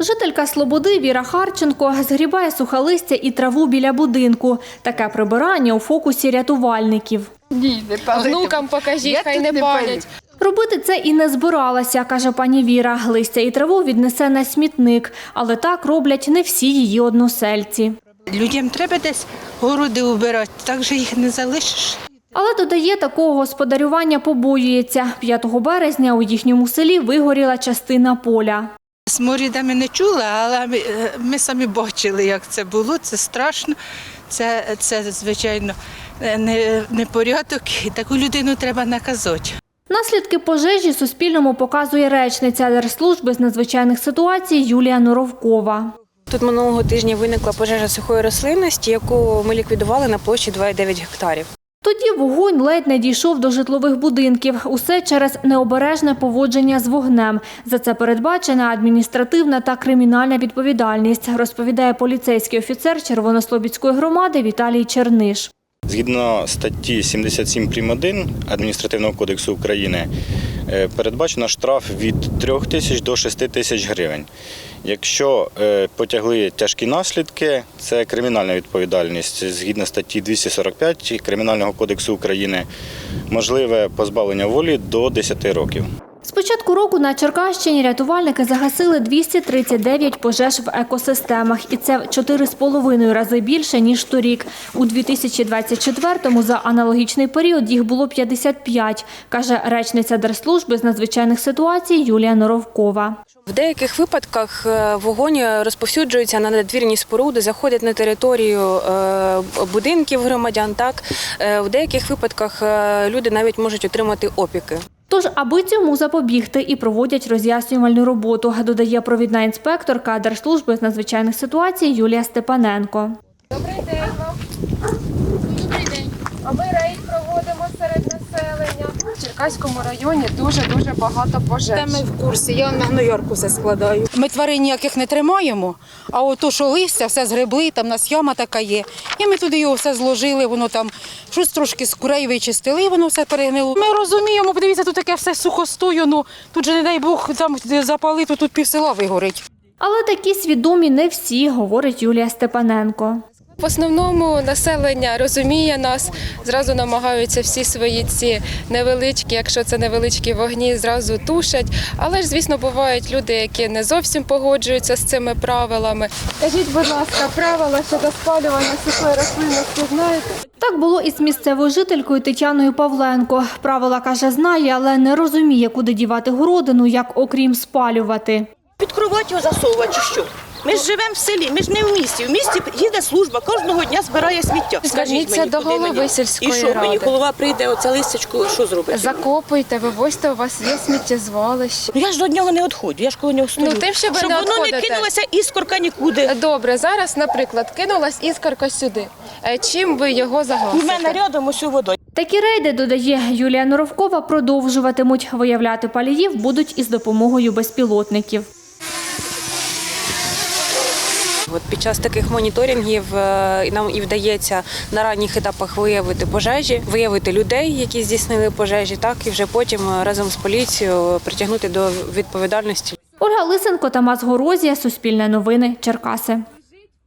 Жителька Слободи Віра Харченко згрібає сухолистя і траву біля будинку. Таке прибирання у фокусі рятувальників. Ні, не палити. Внукам покажіть, Я хай не не палять. Робити це і не збиралася, каже пані Віра. Листя і траву віднесе на смітник, але так роблять не всі її односельці. Людям треба десь городи убирати, так же їх не залишиш. Але додає, такого господарювання побоюється. 5 березня у їхньому селі вигоріла частина поля. Сморіда ми не чули, але ми, е, ми самі бачили, як це було. Це страшно. Це, це звичайно, е, не, непорядок. І таку людину треба наказати. Наслідки пожежі Суспільному показує речниця Держслужби з надзвичайних ситуацій Юлія Норовкова. Тут минулого тижня виникла пожежа сухої рослинності, яку ми ліквідували на площі 2,9 гектарів. Тоді вогонь ледь не дійшов до житлових будинків. Усе через необережне поводження з вогнем. За це передбачена адміністративна та кримінальна відповідальність, розповідає поліцейський офіцер Червонослобідської громади Віталій Черниш. Згідно статті 77 прим. 1 Адміністративного кодексу України е, передбачено штраф від 3 тисяч до 6 тисяч гривень. Якщо е, потягли тяжкі наслідки, це кримінальна відповідальність згідно статті 245 Кримінального кодексу України, можливе позбавлення волі до 10 років. Початку року на Черкащині рятувальники загасили 239 пожеж в екосистемах, і це в 4,5 рази більше, ніж торік. У 2024-му за аналогічний період їх було 55, каже речниця Держслужби з надзвичайних ситуацій Юлія Норовкова. В деяких випадках е, вогонь розповсюджується на надвірні споруди, заходять на територію е, будинків громадян. Так Е, в деяких випадках люди навіть можуть отримати опіки. Тож, аби цьому запобігти і проводять роз'яснювальну роботу, додає провідна інспекторка Держслужби з надзвичайних ситуацій Юлія Степаненко. Добрий день. Добрий день. В Черкаському районі дуже-дуже багато пожеж. Та ми в курсі, я на Нью-Йорку все складаю. Ми тварин ніяких не тримаємо, а от то, що листя, все згребли, там у нас яма така є. І ми туди його все зложили, воно там щось трошки з курей вичистили, і воно все перегнило. Ми розуміємо, подивіться, тут таке все сухостою, ну тут же, не дай Бог, там запали, то тут пів села вигорить. Але такі свідомі не всі, говорить Юлія Степаненко. В основному населення розуміє нас, зразу намагаються всі свої ці невеличкі, якщо це невеличкі вогні, зразу тушать. Але ж, звісно, бувають люди, які не зовсім погоджуються з цими правилами. Скажіть, будь ласка, правила щодо спалювання сухої рослинності знаєте? Так було і з місцевою жителькою Тетяною Павленко. Правила каже, знає, але не розуміє, куди дівати городину, як окрім спалювати. Під кровать його засовувати чи що? Ми ж живемо в селі, ми ж не в місті. В місті їде служба, кожного дня збирає сміття. Зверніться до голови мені? сільської І що, мені голова прийде, оце листячко, що зробить? Закопуйте, вивозьте, у вас є сміттєзвалище. Ну я ж до нього не відходжу, я ж коло нього стою. Ну, тим, що ви Щоб не воно не відходите. кинулося іскорка нікуди. Добре, зараз, наприклад, кинулась іскорка сюди. Е, Чим ви його У мене загасите? рядом ось водою. Такі рейди, додає Юлія Норовкова, продовжуватимуть. Виявляти паліїв будуть із допомогою безпілотників. От під час таких моніторингів е, нам і вдається на ранніх етапах виявити пожежі, виявити людей, які здійснили пожежі, так і вже потім е, разом з поліцією притягнути до відповідальності. Ольга Лисенко, Тамас Горозія, Суспільне новини, Черкаси.